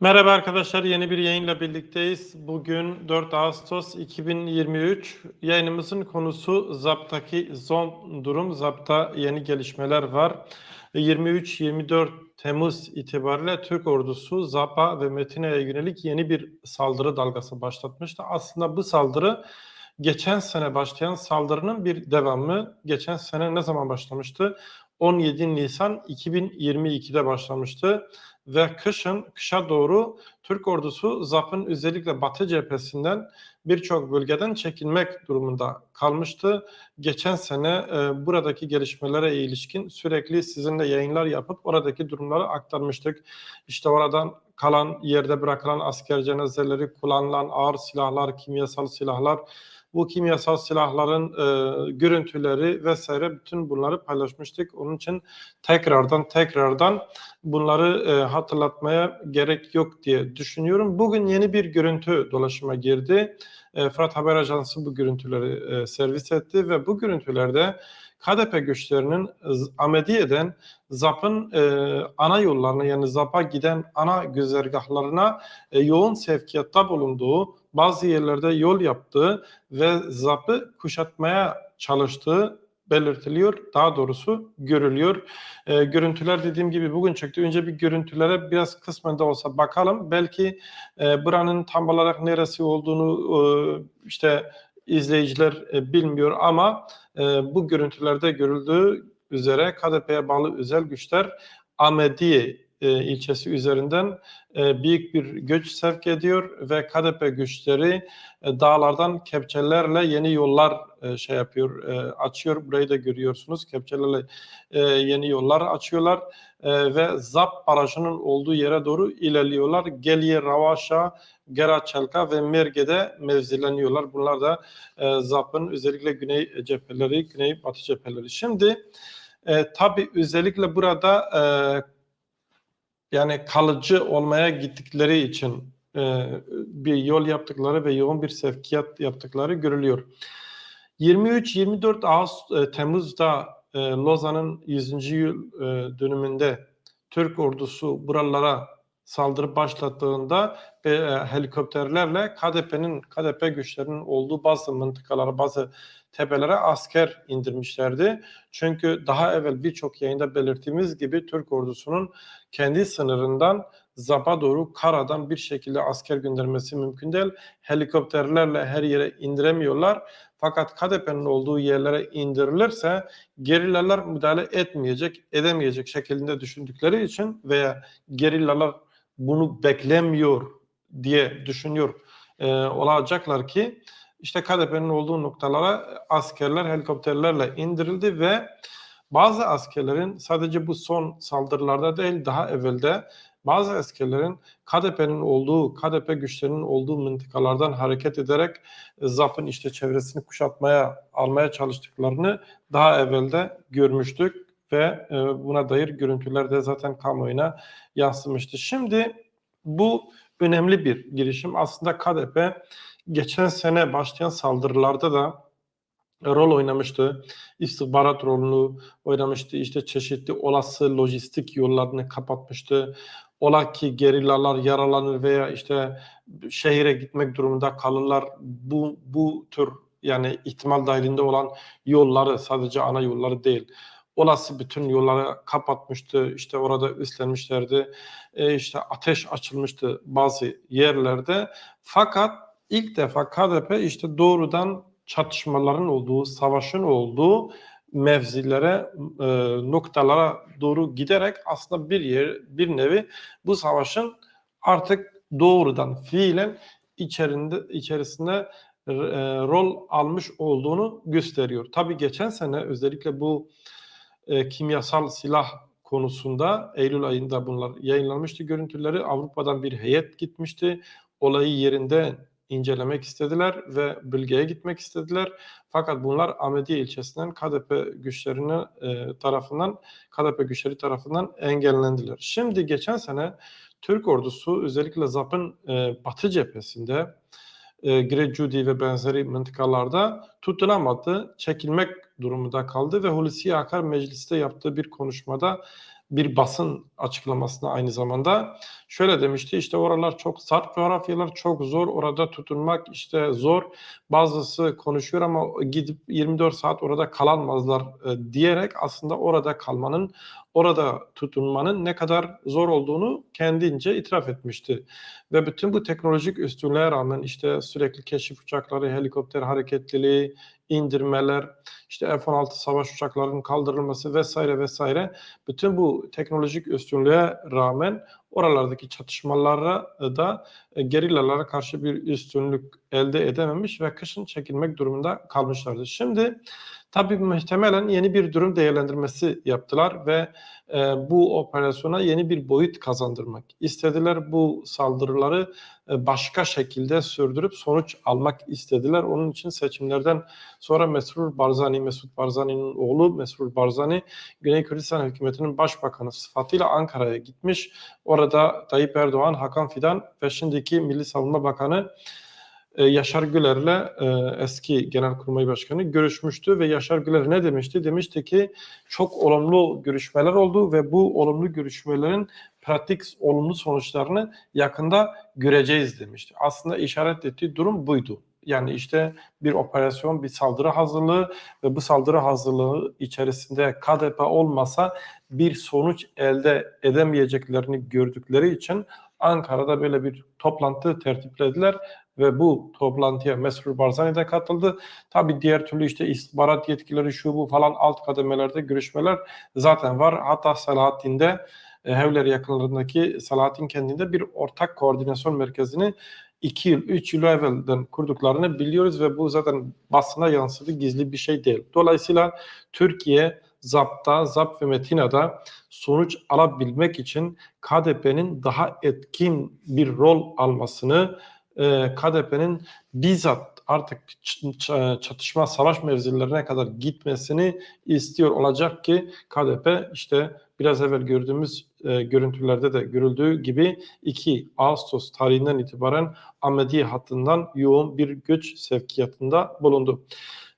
Merhaba arkadaşlar, yeni bir yayınla birlikteyiz. Bugün 4 Ağustos 2023. Yayınımızın konusu ZAP'taki son durum. ZAP'ta yeni gelişmeler var. 23-24 Temmuz itibariyle Türk ordusu ZAP'a ve Metina'ya yönelik yeni bir saldırı dalgası başlatmıştı. Aslında bu saldırı geçen sene başlayan saldırının bir devamı. Geçen sene ne zaman başlamıştı? 17 Nisan 2022'de başlamıştı ve kışın kışa doğru Türk ordusu ZAP'ın özellikle Batı cephesinden birçok bölgeden çekilmek durumunda kalmıştı. Geçen sene e, buradaki gelişmelere ilişkin sürekli sizinle yayınlar yapıp oradaki durumları aktarmıştık. İşte oradan kalan yerde bırakılan asker cenazeleri, kullanılan ağır silahlar, kimyasal silahlar, bu kimyasal silahların e, görüntüleri vesaire bütün bunları paylaşmıştık. Onun için tekrardan tekrardan bunları e, hatırlatmaya gerek yok diye düşünüyorum. Bugün yeni bir görüntü dolaşıma girdi. E, Fırat Haber Ajansı bu görüntüleri e, servis etti ve bu görüntülerde KDP güçlerinin Amediye'den ZAP'ın e, ana yollarına yani ZAP'a giden ana güzergahlarına e, yoğun sevkiyatta bulunduğu, bazı yerlerde yol yaptığı ve ZAP'ı kuşatmaya çalıştığı belirtiliyor. Daha doğrusu görülüyor. E, görüntüler dediğim gibi bugün çıktı. Önce bir görüntülere biraz kısmen de olsa bakalım. Belki e, buranın tam olarak neresi olduğunu e, işte izleyiciler e, bilmiyor ama e, bu görüntülerde görüldüğü üzere KDP'ye bağlı özel güçler Ahmediye e, ilçesi üzerinden e, büyük bir göç sevk ediyor ve KDP güçleri e, dağlardan kepçelerle yeni yollar e, şey yapıyor, e, açıyor. Burayı da görüyorsunuz. Kepçelerle e, yeni yollar açıyorlar e, ve ZAP barajının olduğu yere doğru ilerliyorlar. Geliye, Ravaşa, Geraçelka ve Merge'de mevzileniyorlar. Bunlar da e, ZAP'ın özellikle güney cepheleri, güney batı cepheleri. Şimdi e, tabii özellikle burada e, yani kalıcı olmaya gittikleri için e, bir yol yaptıkları ve yoğun bir sevkiyat yaptıkları görülüyor. 23-24 Ağustos e, Temmuz'da e, Lozan'ın 100. yıl e, dönümünde Türk ordusu buralara saldırı başlattığında e, helikopterlerle KDP'nin KDP güçlerinin olduğu bazı mıntıkalara, bazı tepelere asker indirmişlerdi. Çünkü daha evvel birçok yayında belirttiğimiz gibi Türk ordusunun kendi sınırından Zap'a doğru karadan bir şekilde asker göndermesi mümkün değil. Helikopterlerle her yere indiremiyorlar. Fakat KDP'nin olduğu yerlere indirilirse gerillalar müdahale etmeyecek, edemeyecek şekilde düşündükleri için veya gerillalar bunu beklemiyor diye düşünüyor. E, olacaklar ki işte KDP'nin olduğu noktalara askerler helikopterlerle indirildi ve bazı askerlerin sadece bu son saldırılarda değil daha evvelde bazı askerlerin KDP'nin olduğu, KDP güçlerinin olduğu mıntıkalardan hareket ederek ZAP'ın işte çevresini kuşatmaya, almaya çalıştıklarını daha evvelde görmüştük ve buna dair görüntüler de zaten kamuoyuna yansımıştı. Şimdi bu önemli bir girişim. Aslında KDP geçen sene başlayan saldırılarda da rol oynamıştı. İstihbarat rolünü oynamıştı. İşte çeşitli olası lojistik yollarını kapatmıştı. Ola ki gerillalar yaralanır veya işte şehire gitmek durumunda kalırlar. Bu, bu tür yani ihtimal dahilinde olan yolları sadece ana yolları değil olası bütün yolları kapatmıştı. İşte orada üstlenmişlerdi. E işte ateş açılmıştı bazı yerlerde. Fakat ilk defa KDP işte doğrudan çatışmaların olduğu, savaşın olduğu mevzilere, e, noktalara doğru giderek aslında bir yer, bir nevi bu savaşın artık doğrudan fiilen içerisinde içerisinde e, rol almış olduğunu gösteriyor. Tabii geçen sene özellikle bu e, kimyasal silah konusunda Eylül ayında bunlar yayınlanmıştı görüntüleri. Avrupa'dan bir heyet gitmişti. Olayı yerinde incelemek istediler ve bölgeye gitmek istediler. Fakat bunlar Ahmediye ilçesinden KDP güçlerine e, tarafından KDP güçleri tarafından engellendiler. Şimdi geçen sene Türk ordusu özellikle ZAP'ın e, batı cephesinde e, Grecudi ve benzeri mıntıkalarda tutunamadı, çekilmek durumunda kaldı ve Hulusi Akar mecliste yaptığı bir konuşmada bir basın açıklamasında aynı zamanda şöyle demişti işte oralar çok sarp coğrafyalar çok zor orada tutunmak işte zor bazısı konuşuyor ama gidip 24 saat orada kalamazlar e, diyerek aslında orada kalmanın orada tutunmanın ne kadar zor olduğunu kendince itiraf etmişti. Ve bütün bu teknolojik üstünlüğe rağmen işte sürekli keşif uçakları, helikopter hareketliliği, indirmeler, işte F-16 savaş uçaklarının kaldırılması vesaire vesaire. Bütün bu teknolojik üstünlüğe rağmen oralardaki çatışmalara da e, gerillalara karşı bir üstünlük elde edememiş ve kışın çekilmek durumunda kalmışlardı. Şimdi tabii muhtemelen yeni bir durum değerlendirmesi yaptılar ve e, bu operasyona yeni bir boyut kazandırmak istediler. Bu saldırıları e, başka şekilde sürdürüp sonuç almak istediler. Onun için seçimlerden sonra Mesrur Barzani, Mesut Barzani'nin oğlu Mesrur Barzani, Güney Kürdistan hükümetinin başbakanı sıfatıyla Ankara'ya gitmiş. Orada Tayyip Erdoğan, Hakan Fidan ve şimdiki Milli Savunma Bakanı e, Yaşar Güler'le e, eski Genelkurmay Başkanı görüşmüştü ve Yaşar Güler ne demişti? Demişti ki çok olumlu görüşmeler oldu ve bu olumlu görüşmelerin pratik olumlu sonuçlarını yakında göreceğiz demişti. Aslında işaret ettiği durum buydu. Yani işte bir operasyon, bir saldırı hazırlığı ve bu saldırı hazırlığı içerisinde KDP olmasa bir sonuç elde edemeyeceklerini gördükleri için Ankara'da böyle bir toplantı tertiplediler ve bu toplantıya Mesrur Barzani de katıldı. Tabi diğer türlü işte istihbarat yetkileri şu bu falan alt kademelerde görüşmeler zaten var. Hatta Selahattin'de e, Hevler yakınlarındaki Salahattin kendinde bir ortak koordinasyon merkezini 2 yıl, 3 yıl evvelden kurduklarını biliyoruz ve bu zaten basına yansıdı gizli bir şey değil. Dolayısıyla Türkiye ZAP'ta, ZAP ve Metina'da sonuç alabilmek için KDP'nin daha etkin bir rol almasını, e, KDP'nin bizzat artık çatışma savaş mevzilerine kadar gitmesini istiyor olacak ki KDP işte biraz evvel gördüğümüz e, görüntülerde de görüldüğü gibi 2 Ağustos tarihinden itibaren Ahmediye hattından yoğun bir göç sevkiyatında bulundu.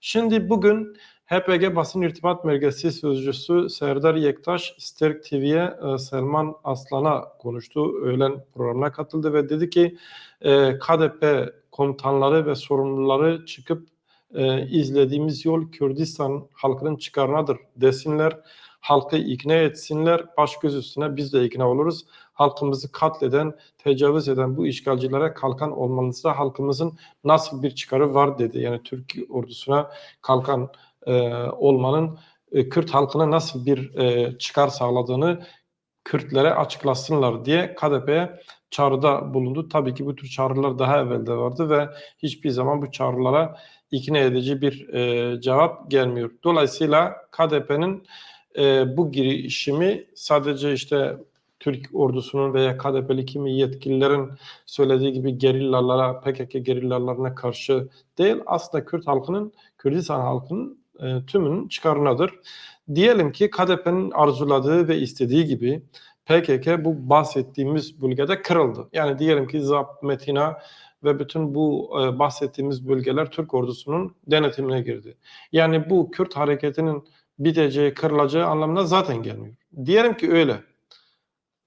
Şimdi bugün HPG Basın İrtibat Merkezi Sözcüsü Serdar Yektaş Sterk TV'ye e, Selman Aslan'a konuştu. Öğlen programına katıldı ve dedi ki e, KDP komutanları ve sorumluları çıkıp e, izlediğimiz yol Kürdistan halkının çıkarınadır desinler. Halkı ikna etsinler. Baş göz üstüne biz de ikna oluruz. Halkımızı katleden, tecavüz eden bu işgalcilere kalkan olmanızda halkımızın nasıl bir çıkarı var dedi. Yani Türk ordusuna kalkan e, olmanın e, Kürt halkına nasıl bir e, çıkar sağladığını Kürtlere açıklasınlar diye KDP'ye çağrıda bulundu. Tabii ki bu tür çağrılar daha evvelde vardı ve hiçbir zaman bu çağrılara ikna edici bir e, cevap gelmiyor. Dolayısıyla KDP'nin e, bu girişimi sadece işte Türk ordusunun veya KDP'li kimi yetkililerin söylediği gibi gerillalara, PKK gerillalarına karşı değil aslında Kürt halkının, Kürdistan halkının e, tümünün çıkarınadır. Diyelim ki KDP'nin arzuladığı ve istediği gibi PKK bu bahsettiğimiz bölgede kırıldı. Yani diyelim ki ZAP, Metina ve bütün bu e, bahsettiğimiz bölgeler Türk ordusunun denetimine girdi. Yani bu Kürt hareketinin biteceği, kırılacağı anlamına zaten gelmiyor. Diyelim ki öyle.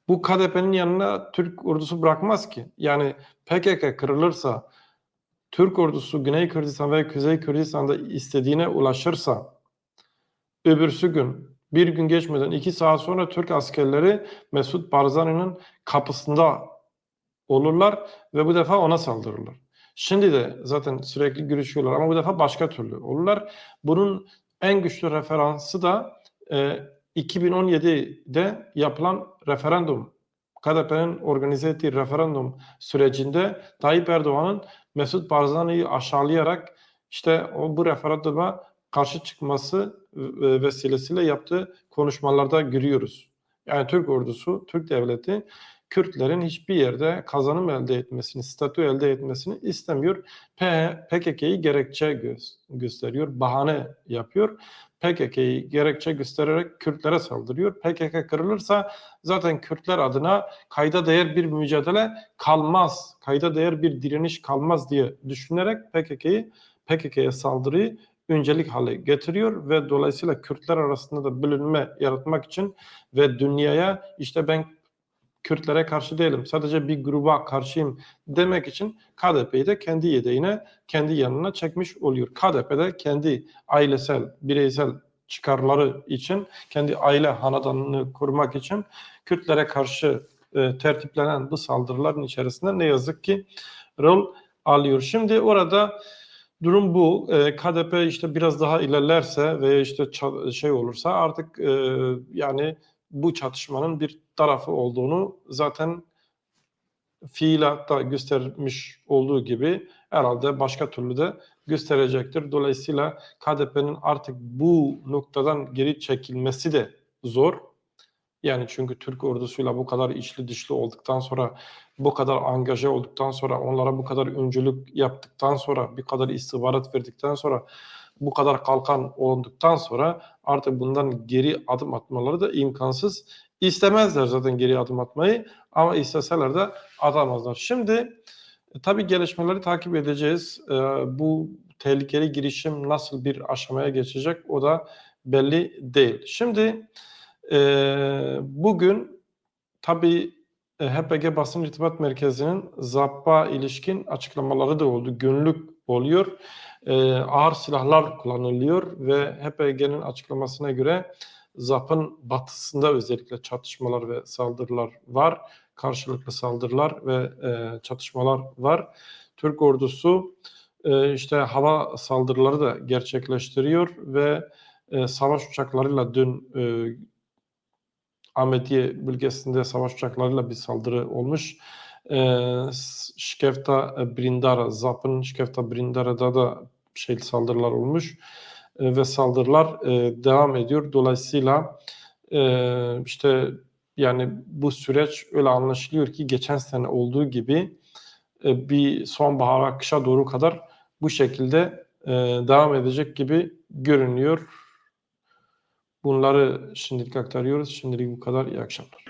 Bu KDP'nin yanına Türk ordusu bırakmaz ki. Yani PKK kırılırsa, Türk ordusu Güney Kürdistan ve Kuzey Kürdistan'da istediğine ulaşırsa, öbürsü gün, bir gün geçmeden iki saat sonra Türk askerleri Mesut Barzani'nin kapısında olurlar ve bu defa ona saldırırlar. Şimdi de zaten sürekli görüşüyorlar ama bu defa başka türlü olurlar. Bunun en güçlü referansı da e, 2017'de yapılan referandum. KDP'nin organize ettiği referandum sürecinde Tayyip Erdoğan'ın Mesut Barzani'yi aşağılayarak işte o bu referanduma karşı çıkması e, vesilesiyle yaptığı konuşmalarda görüyoruz. Yani Türk ordusu, Türk devleti Kürtlerin hiçbir yerde kazanım elde etmesini, statü elde etmesini istemiyor. PKK'yı gerekçe gö gösteriyor, bahane yapıyor. PKK'yı gerekçe göstererek Kürtlere saldırıyor. PKK kırılırsa zaten Kürtler adına kayda değer bir mücadele kalmaz, kayda değer bir direniş kalmaz diye düşünerek PKK'yı PKK'ya saldırıyı öncelik hale getiriyor ve dolayısıyla Kürtler arasında da bölünme yaratmak için ve dünyaya işte ben Kürtlere karşı değilim. Sadece bir gruba karşıyım demek için KDP'yi de kendi yedeğine, kendi yanına çekmiş oluyor. KDP de kendi ailesel, bireysel çıkarları için, kendi aile hanadanını korumak için Kürtlere karşı e, tertiplenen bu saldırıların içerisinde ne yazık ki rol alıyor. Şimdi orada durum bu. E, KDP işte biraz daha ilerlerse ve işte şey olursa artık e, yani bu çatışmanın bir tarafı olduğunu zaten fiilatta göstermiş olduğu gibi herhalde başka türlü de gösterecektir. Dolayısıyla KDP'nin artık bu noktadan geri çekilmesi de zor. Yani çünkü Türk ordusuyla bu kadar içli dışlı olduktan sonra, bu kadar angaje olduktan sonra, onlara bu kadar öncülük yaptıktan sonra, bir kadar istihbarat verdikten sonra, bu kadar kalkan olduktan sonra artık bundan geri adım atmaları da imkansız. İstemezler zaten geri adım atmayı ama isteseler de atamazlar. Şimdi e, tabii gelişmeleri takip edeceğiz. E, bu tehlikeli girişim nasıl bir aşamaya geçecek o da belli değil. Şimdi e, bugün tabii HPG Basın İrtibat Merkezi'nin ZAP'a ilişkin açıklamaları da oldu. Günlük oluyor. E, ağır silahlar kullanılıyor ve HPG'nin açıklamasına göre ZAP'ın batısında özellikle çatışmalar ve saldırılar var. Karşılıklı saldırılar ve e, çatışmalar var. Türk ordusu e, işte hava saldırıları da gerçekleştiriyor ve e, savaş uçaklarıyla dün e, Ahmediye bölgesinde savaş uçaklarıyla bir saldırı olmuş. E, Şkefta Brindara, ZAP'ın Şkefta Brindara'da da şey saldırılar olmuş e, ve saldırılar e, devam ediyor. Dolayısıyla e, işte yani bu süreç öyle anlaşılıyor ki geçen sene olduğu gibi e, bir sonbahara kışa doğru kadar bu şekilde e, devam edecek gibi görünüyor. Bunları şimdilik aktarıyoruz. Şimdilik bu kadar. İyi akşamlar.